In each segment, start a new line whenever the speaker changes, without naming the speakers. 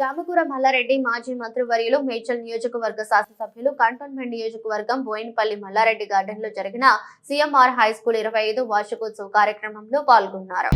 చామకూర మల్లారెడ్డి మాజీ మంత్రివర్యులు మేడ్చల్ నియోజకవర్గ శాసనసభ్యులు కంటోన్మెంట్ నియోజకవర్గం బోయినపల్లి మల్లారెడ్డి గార్డెన్లో జరిగిన సీఎంఆర్ హై స్కూల్ ఇరవై ఐదు వార్షికోత్సవ కార్యక్రమంలో పాల్గొన్నారు.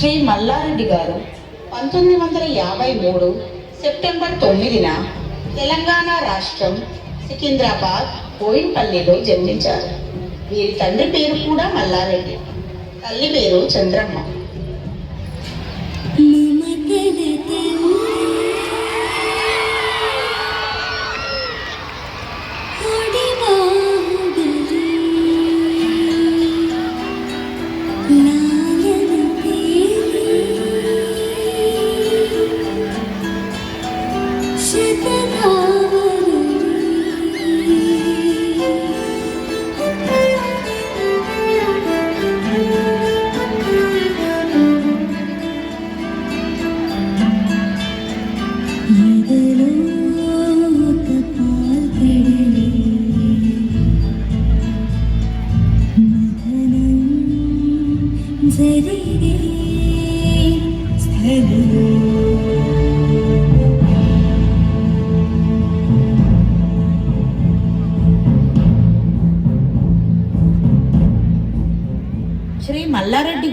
శ్రీ మల్లారెడ్డి గారు పంతొమ్మిది వందల యాభై మూడు సెప్టెంబర్ తొమ్మిదిన తెలంగాణ రాష్ట్రం సికింద్రాబాద్ బోయిన్పల్లిలో జన్మించారు. వీరి తండ్రి పేరు కూడా మల్లారెడ్డి. తల్లి పేరు చంద్రమ్మ.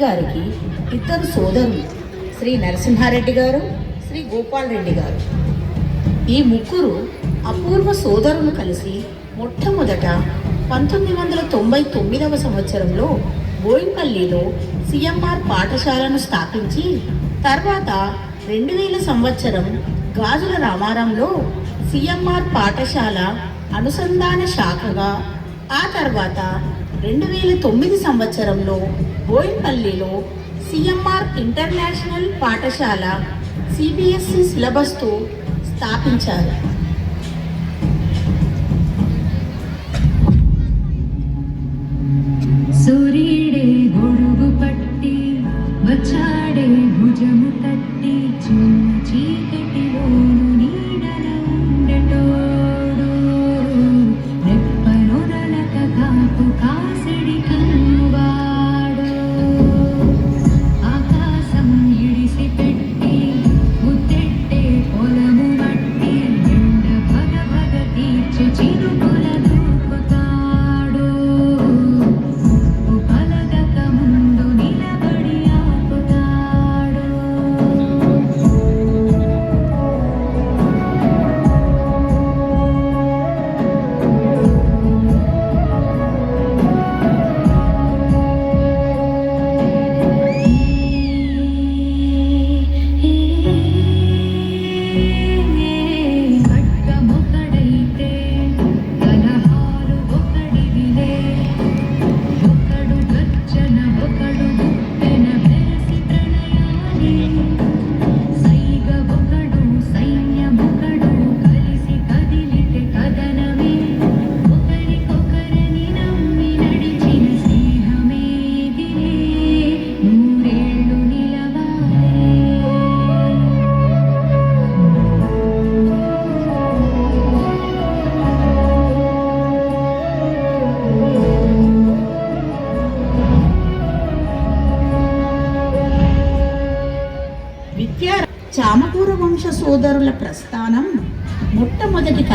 గారికి ఇద్దరు సోదరులు శ్రీ నరసింహారెడ్డి గారు శ్రీ గోపాల్ రెడ్డి గారు. ఈ ముగ్గురు అపూర్వ సోదరులు కలిసి మొట్టమొదట పంతొమ్మిది వందల తొంభై తొమ్మిదవ సంవత్సరంలో బోయిపల్లిలో సిఎంఆర్ పాఠశాలను స్థాపించి తర్వాత రెండు వేల సంవత్సరం గాజుల రామారంలో సిఎంఆర్ పాఠశాల అనుసంధాన శాఖగా ఆ తర్వాత రెండు వేల తొమ్మిది సంవత్సరంలో బోయిన్పల్లిలో సిఎంఆర్ ఇంటర్నేషనల్ పాఠశాల సిబిఎస్ఈ సిలబస్తో స్థాపించారు.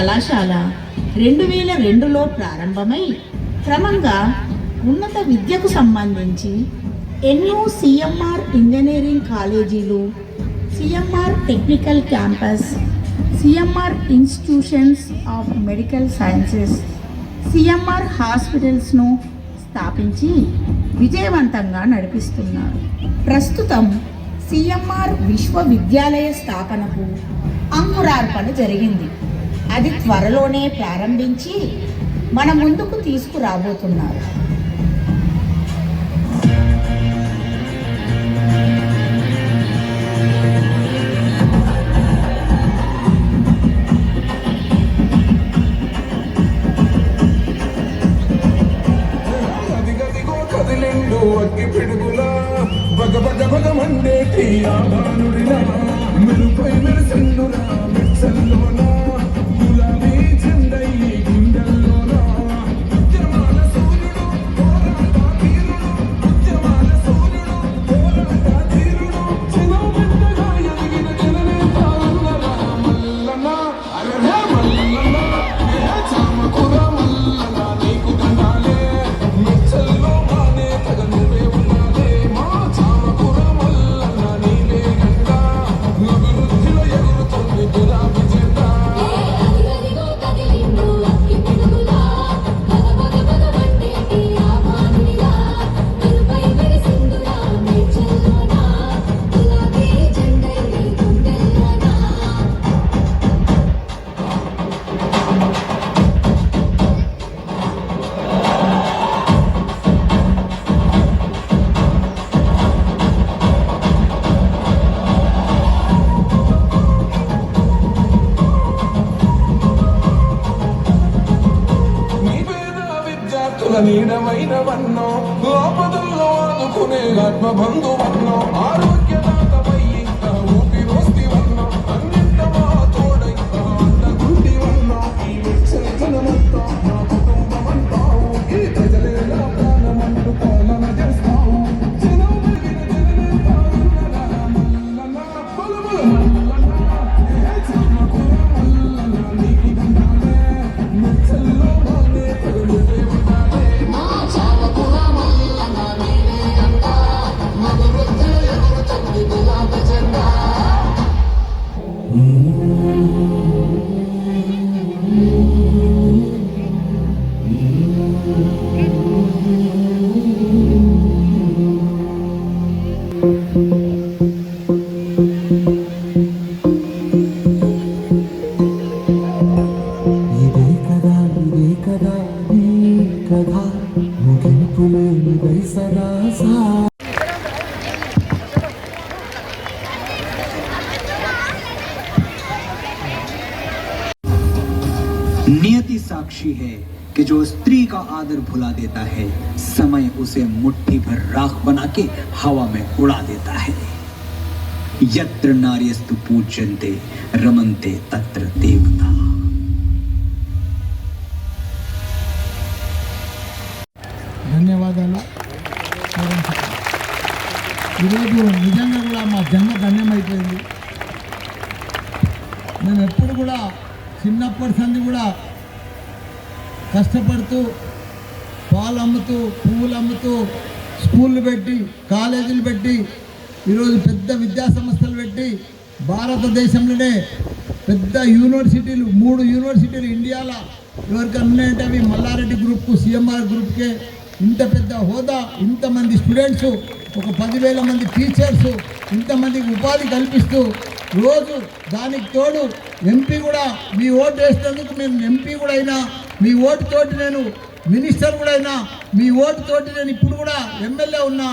కళాశాల రెండు వేల రెండులో ప్రారంభమై క్రమంగా ఉన్నత విద్యకు సంబంధించి ఎన్నో సిఎంఆర్ ఇంజనీరింగ్ కాలేజీలు CMR technical campus CMR institutions of medical sciences CMR హాస్పిటల్స్ను స్థాపించి విజయవంతంగా నడిపిస్తున్నారు. ప్రస్తుతం సిఎంఆర్ విశ్వవిద్యాలయ స్థాపనకు అంకురార్పణ జరిగింది. అది త్వరలోనే ప్రారంభించి మన ముందుకు తీసుకురాబోతున్నారు.
నీడమైన వన్నో ఆపదల్లో ఆదుకునే ఆత్మ బంధువన్నో
ఆరు
ఇదే
ఎత్ర నార్యస్తు పూజ్యంతే రమంతే తత్ర దేవత
ధన్యవాదాలు ఈరోజు నిజంగా కూడా మా జన్మ ధన్యమైపోయింది. మేము ఎప్పుడు కూడా చిన్నప్పటి సంది కూడా కష్టపడుతూ పాలు అమ్ముతూ పువ్వులు అమ్ముతూ స్కూళ్ళు పెట్టి కాలేజీలు పెట్టి ఈరోజు పెద్ద విద్యా సంస్థలు పెట్టి భారతదేశంలోనే పెద్ద యూనివర్సిటీలు మూడు యూనివర్సిటీలు ఇండియాలో ఎవరికైనా ఉన్నాయంటే అవి మల్లారెడ్డి గ్రూప్కు సీఎంఆర్ గ్రూప్కే ఇంత పెద్ద హోదా ఇంతమంది స్టూడెంట్స్ ఒక పదివేల మంది టీచర్స్ ఇంతమందికి ఉపాధి కల్పిస్తూ రోజు దానికి తోడు ఎంపీ కూడా మీ ఓటు వేసినందుకు నేను ఎంపీ కూడా అయినా మీ ఓటు తోటి నేను మినిస్టర్ కూడా అయినా మీ ఓటు తోటి నేను ఇప్పుడు కూడా ఎమ్మెల్యే ఉన్నా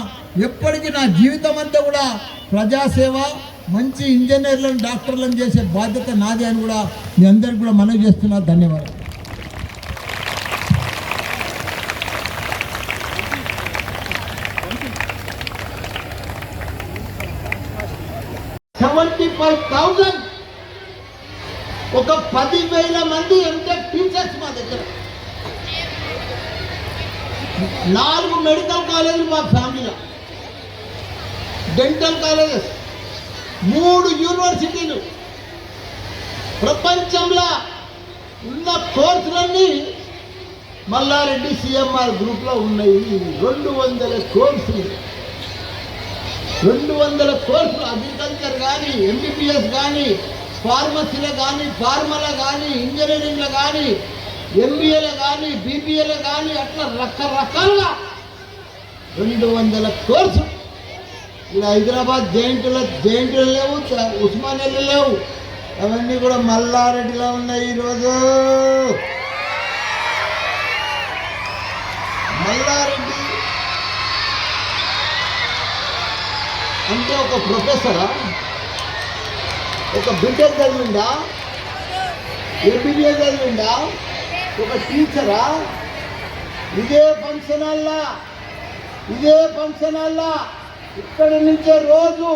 ఎప్పటికీ నా జీవితం అంతా కూడా ప్రజాసేవ మంచి ఇంజనీర్లను డాక్టర్లను చేసే బాధ్యత నాది అని కూడా మీ అందరికి కూడా మనవి చేస్తున్నా. ధన్యవాదాలు. సెవెంటీ ఫైవ్ థౌజండ్ ఒక పదివేల మంది ఎంటెక్ టీచర్స్ మా దగ్గర. నాలుగు మెడికల్ కాలేజీలు మా ఫ్యామిలీలో. డెంటల్ కాలేజెస్ మూడు యూనివర్సిటీలు. ప్రపంచంలో ఉన్న కోర్సులన్నీ మల్లారెడ్డి సిఎంఆర్ గ్రూప్లో ఉన్నాయి. రెండు వందల కోర్సులు. రెండు వందల కోర్సులు అగ్రికల్చర్ కానీ ఎంబీబీఎస్ కానీ ఫార్మసీలో కానీ ఫార్మలో కానీ ఇంజనీరింగ్లో కానీ ఎంబీఏలో కానీ బీబీఏలో కానీ అట్లా రకరకాలుగా రెండు వందల కోర్సులు. ఇక్కడ హైదరాబాద్ జైంట్లో జైంట్లు లేవు ఉస్మానియాలు లేవు. అవన్నీ కూడా మల్లారెడ్డిలో ఉన్నాయి ఈరోజు. మల్లారెడ్డి అంటే ఒక ప్రొఫెసరా? ఒక బిటెక్ చదివిండా ఎంబీబీఏ చదివిండా ఒక టీచరా? ఇదే ఫంక్షన్ అల్లా ఇదే ఫంక్షన్ అల్లా ఇక్కడి నుంచే రోజు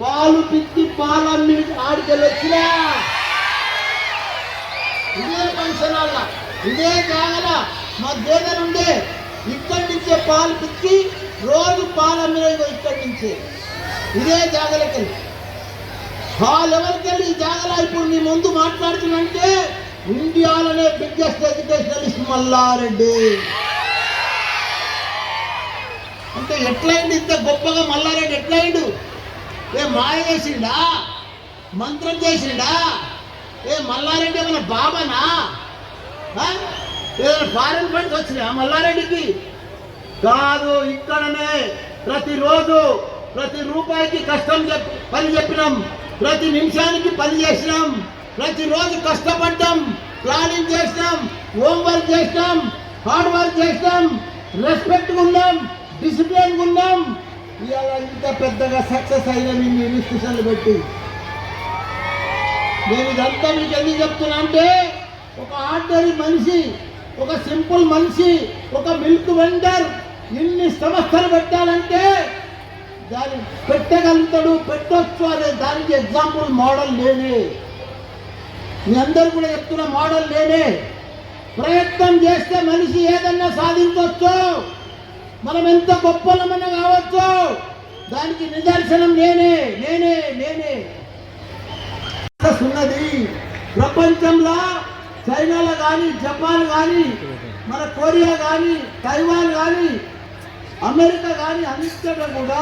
పాలు పిచ్చి పాలు అమ్మి ఆడికెళ్ళి వచ్చినా. ఇదే ఫంక్షన్ వల్ల ఇదే జాగల మా గేదెలు ఉండే ఇక్కడి నుంచే పాలు పిచ్చి రోజు పాలు అమ్మిన ఇక్కడి నుంచే. ఇదే జాగలకెళ్ళి. ఆ లెవెల్కి ఈ జాగల? ఇప్పుడు మీ ముందు మాట్లాడుతున్నంటే ఇండియాలోనే బిగ్గెస్ట్ ఎడ్యుకేషనలిస్ట్ మల్లారెడ్డి. అంటే ఎట్లయింది ఇంత గొప్పగా మల్లారెడ్డి? ఎట్లయిండు? ఏ మాయ చేసిండా? మంత్రం చేసిండా? ఏ మల్లారెడ్డి ఏమైనా బాబానా? ఏదైనా ఫారెన్ ఫండ్స్ వచ్చినాయా మల్లారెడ్డికి? కాదు ఇక్కడనే ప్రతిరోజు ప్రతి రూపాయికి కష్టం చెప్ పని చెప్పినాం. ప్రతి నిమిషానికి పని చేసినాం. ప్రతిరోజు కష్టపడ్డాం. ప్లానింగ్ చేసినాం. హోంవర్క్ చేసినాం. హార్డ్ వర్క్ చేసినాం. రెస్పెక్ట్ ఉన్నాం. డిసిప్లిన్ ఉన్నాం ఇవాళ ఇంత పెద్దగా సక్సెస్ అయిన మీ ఇన్స్టిట్యూషన్లు పెట్టి. నేను ఇదంతా మీకు ఎందుకు చెప్తున్నా అంటే ఒక ఆర్డరీ మనిషి ఒక సింపుల్ మనిషి ఒక మిల్క్ వెండర్ ఇన్ని సంస్థలు పెట్టాలంటే దాన్ని పెట్టగలుగుతాడు పెట్టొచ్చు అనే దానికి ఎగ్జాంపుల్ మోడల్ లేనే మీ అందరు కూడా చెప్తున్న మోడల్ లేనే ప్రయత్నం చేస్తే మనిషి ఏదన్నా సాధించవచ్చు మనం ఎంత గొప్పలమన్నా కావచ్చు. దానికి నిదర్శనం నేనే నేనే నేనే. ఉన్నది. ప్రపంచంలో చైనాలో కానీ జపాన్ కానీ మన కొరియా కానీ తైవాన్ కానీ అమెరికా కానీ అన్నింటిలో కూడా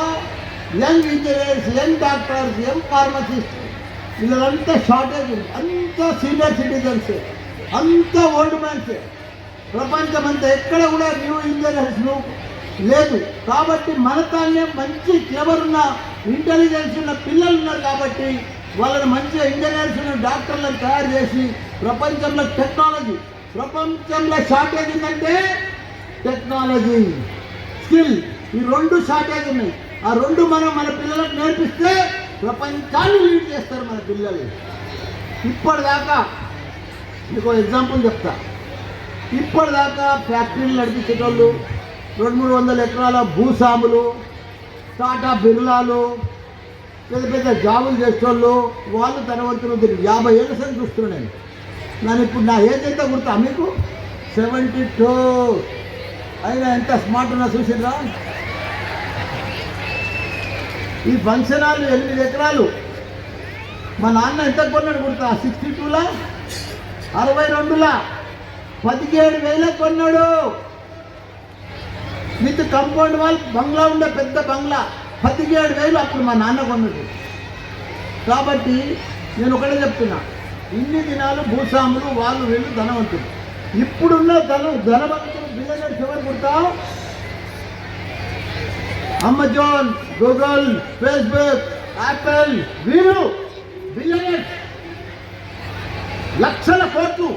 young engineers young doctors young pharmacist. వీళ్ళంతా షార్టేజ్ ఉంది. అంతా సీనియర్ సిటిజన్స్ అంతా ఓల్డ్ మ్యాన్స్ ప్రపంచం అంతా ఎక్కడ కూడా న్యూ ఇంజనీర్స్ లేదు. కాబట్టి మన మంచి క్లెవర్ ఉన్న ఇంటెలిజెన్స్ ఉన్న పిల్లలు ఉన్నారు కాబట్టి వాళ్ళని మంచిగా ఇంజనీర్స్ డాక్టర్లను తయారు చేసి ప్రపంచంలో టెక్నాలజీ ప్రపంచంలో షార్టేజ్ ఉందంటే టెక్నాలజీ స్కిల్ ఈ రెండు షార్టేజ్ ఉన్నాయి. ఆ రెండు మనం మన పిల్లలకు నేర్పిస్తే ప్రపంచాన్ని లీడ్ చేస్తారు మన పిల్లలు. ఇప్పటిదాకా మీకు ఎగ్జాంపుల్ చెప్తా. ఇప్పటిదాకా ఫ్యాక్టరీలు నడిపించేటోళ్ళు రెండు మూడు వందల ఎకరాల భూస్వాములు టాటా బిర్లాలు పెద్ద పెద్ద జాబులు చేసేవాళ్ళు వాళ్ళు ధనవంతులు తిరిగి యాభై ఏళ్ళ సంది చూస్తున్నాను నేను. నన్ను ఇప్పుడు నా ఏజ్ ఎంత గుర్తా మీకు? Seventy two. అయినా ఎంత స్మార్ట్ ఉన్నా చూసిండ్రా ఈ ఫంక్షన్ హాల్ ఎనిమిది ఎకరాలు. మా నాన్న ఎంత కొన్నాడు గుర్తా? సిక్స్టీ టూలా? అరవై రెండులా? పదిహేడు వేలకు కొన్నాడు. విత్ కంపౌండ్ వాల్ బంగ్లా ఉండే పెద్ద బంగ్లా పదిహేడు వేలు అప్పుడు మా నాన్న కొన్నది. కాబట్టి నేను ఒకటే చెప్తున్నా. ఇన్ని దినాలు భూస్వాములు వాళ్ళు వీళ్ళు ధనవంతులు. ఇప్పుడున్న ధన ధనవంతులు బిలియనర్స్ ఎవరు కుడతా అమెజాన్ గూగుల్ ఫేస్బుక్ యాపిల్ వీరు బిలియనర్స్ లక్షల కోట్లు.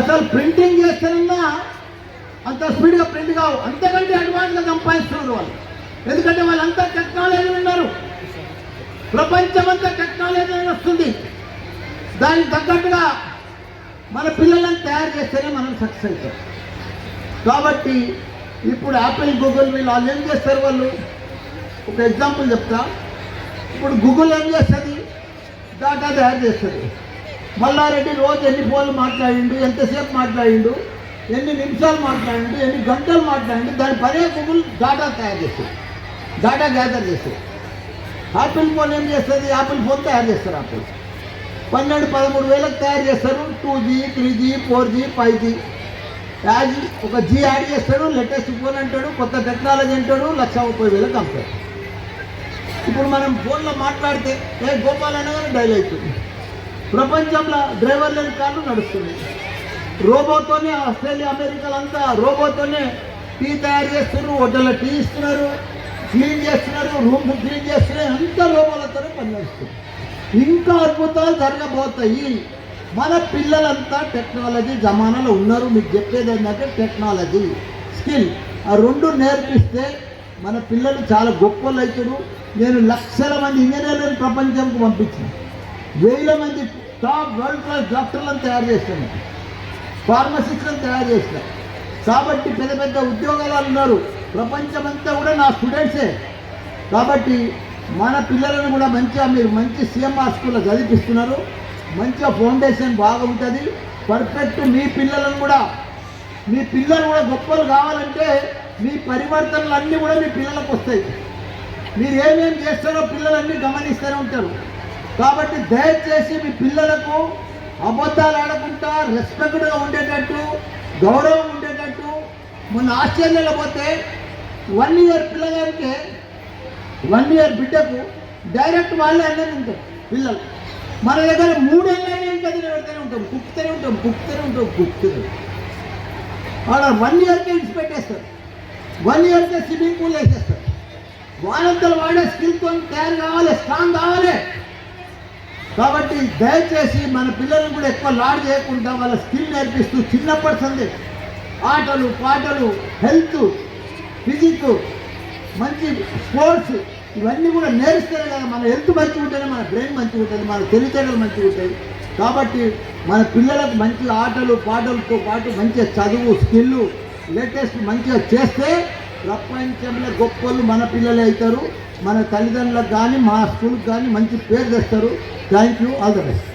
అసలు ప్రింటింగ్ చేస్తానన్నా అంత స్పీడ్గా ప్రింట్ కావు. అంతకంటే అడ్వాన్స్గా సంపాదిస్తున్నారు వాళ్ళు. ఎందుకంటే వాళ్ళంతా టెక్నాలజీ ఉన్నారు. ప్రపంచమంతా టెక్నాలజీ వస్తుంది. దానికి తగ్గట్టుగా మన పిల్లలను తయారు చేస్తేనే మనం సక్సెస్ అవుతాం. కాబట్టి ఇప్పుడు యాపిల్ గూగుల్ వీళ్ళు వాళ్ళు ఏం చేస్తారు వాళ్ళు? ఒక ఎగ్జాంపుల్ చెప్తా. ఇప్పుడు గూగుల్ ఏం చేస్తుంది? డాటా తయారు చేస్తుంది. మల్లారెడ్డి రోజు ఎన్ని ఫోన్లు మాట్లాడిండు? ఎంతసేపు మాట్లాడిండు? ఎన్ని నిమిషాలు మాట్లాడండి ఎన్ని గంటలు మాట్లాడండి దాని పదే గూగుల్ డాటా తయారు చేస్తుంది డాటా గ్యాదర్ చేస్తుంది యాపిల్ ఫోన్ ఏం చేస్తుంది? యాపిల్ ఫోన్ తయారు చేస్తారు యాపిల్ పన్నెండు పదమూడు వేలకు తయారు చేస్తారు. Two G three G four G five G. As ఒక జీ యాడ్ చేస్తాడు లేటెస్ట్ ఫోన్ అంటాడు కొత్త టెక్నాలజీ అంటాడు లక్ష ముప్పై వేలకు అమ్ముతాడు. ఇప్పుడు మనం ఫోన్లో మాట్లాడితే ఏ గోపాల్ అనగానే డైల్ అవుతుంది ప్రపంచంలో డ్రైవర్ లేని కార్లు నడుస్తుంది రోబోతోనే ఆస్ట్రేలియా అమెరికాలంతా రోబోతోనే టీ తయారు చేస్తున్నారు హోటల్లో టీ ఇస్తున్నారు క్లీన్ చేస్తున్నారు రూమ్ క్లీన్ చేస్తున్నారు అంతా రోబోలతోనే పనిచేస్తున్నారు. ఇంకా అద్భుతాలు జరగబోతాయి. మన పిల్లలంతా టెక్నాలజీ జమానాలో ఉన్నారు. మీకు చెప్పేది ఏంటంటే టెక్నాలజీ. స్కిల్. ఆ రెండు నేర్పిస్తే మన పిల్లలు చాలా గొప్పలు అవుతారు నేను లక్షల మంది ఇంజనీర్లను ప్రపంచంకు పంపించిన. వేల మంది టాప్ వరల్డ్ క్లాస్ డాక్టర్లను తయారు చేస్తాను ఫార్మసిస్ట్లను తయారు చేసిన. కాబట్టి పెద్ద పెద్ద ఉద్యోగాలు ఉన్నారు. ప్రపంచమంతా కూడా నా స్టూడెంట్సే. కాబట్టి మన పిల్లలను కూడా మంచిగా మీరు మంచి సిఎంఆర్ స్కూల్లో చదివిస్తున్నారు మంచిగా ఫౌండేషన్ బాగుంటుంది. పర్ఫెక్ట్ మీ పిల్లలను కూడా మీ పిల్లలు కూడా గొప్పలు కావాలంటే మీ పరివర్తనలు అన్నీ కూడా మీ పిల్లలకు వస్తాయి. మీరు ఏమేం చేస్తారో పిల్లలన్నీ గమనిస్తూనే ఉంటారు. కాబట్టి దయచేసి మీ పిల్లలకు అబద్ధాలు ఆడకుండా రెస్పెక్ట్గా ఉండేటట్టు గౌరవం ఉండేటట్టు మొన్న ఆస్ట్రేలియాలో పోతే వన్ ఇయర్ పిల్లగారికి వన్ ఇయర్ బిడ్డకు డైరెక్ట్ వాళ్ళే అన్నది ఉంటారు పిల్లలు. మన దగ్గర మూడేళ్ళైనా ఇంకా పెడతానే ఉంటాం కుక్కుతూనే ఉంటాం కుక్కుతూనే ఉంటాం కుక్కుతూనే వాళ్ళ వన్ ఇయర్కే ఇడిచి పెట్టేస్తారు వన్ ఇయర్కే స్విమ్మింగ్ పూల్ వేసేస్తారు. వాళ్ళంతా వాడే స్కిల్తో తయారు కావాలి స్ట్రాంగ్ కావాలి. కాబట్టి దయచేసి మన పిల్లలను కూడా ఎక్కువ లాడ్ చేయకుండా వాళ్ళ స్కిల్ నేర్పిస్తూ చిన్నప్పటి సంది ఆటలు పాటలు హెల్త్ ఫిజిక్ మంచి స్పోర్ట్స్ ఇవన్నీ కూడా నేర్స్తేనే కదా మన హెల్త్ మంచిగా ఉంటుంది మన బ్రెయిన్ మంచిగా ఉంటుంది మన తెలివితేటలు మంచిగా ఉంటాయి. కాబట్టి మన పిల్లలకు మంచి ఆటలు పాటలతో పాటు మంచిగా చదువు స్కిల్ లేటెస్ట్ మంచిగా చేస్తే ప్రపంచంలో గొప్పలు మన పిల్లలే అవుతారు. మన తల్లిదండ్రులకు కానీ మా స్కూల్కి కానీ మంచి పేరు తెస్తారు. Thank you all the best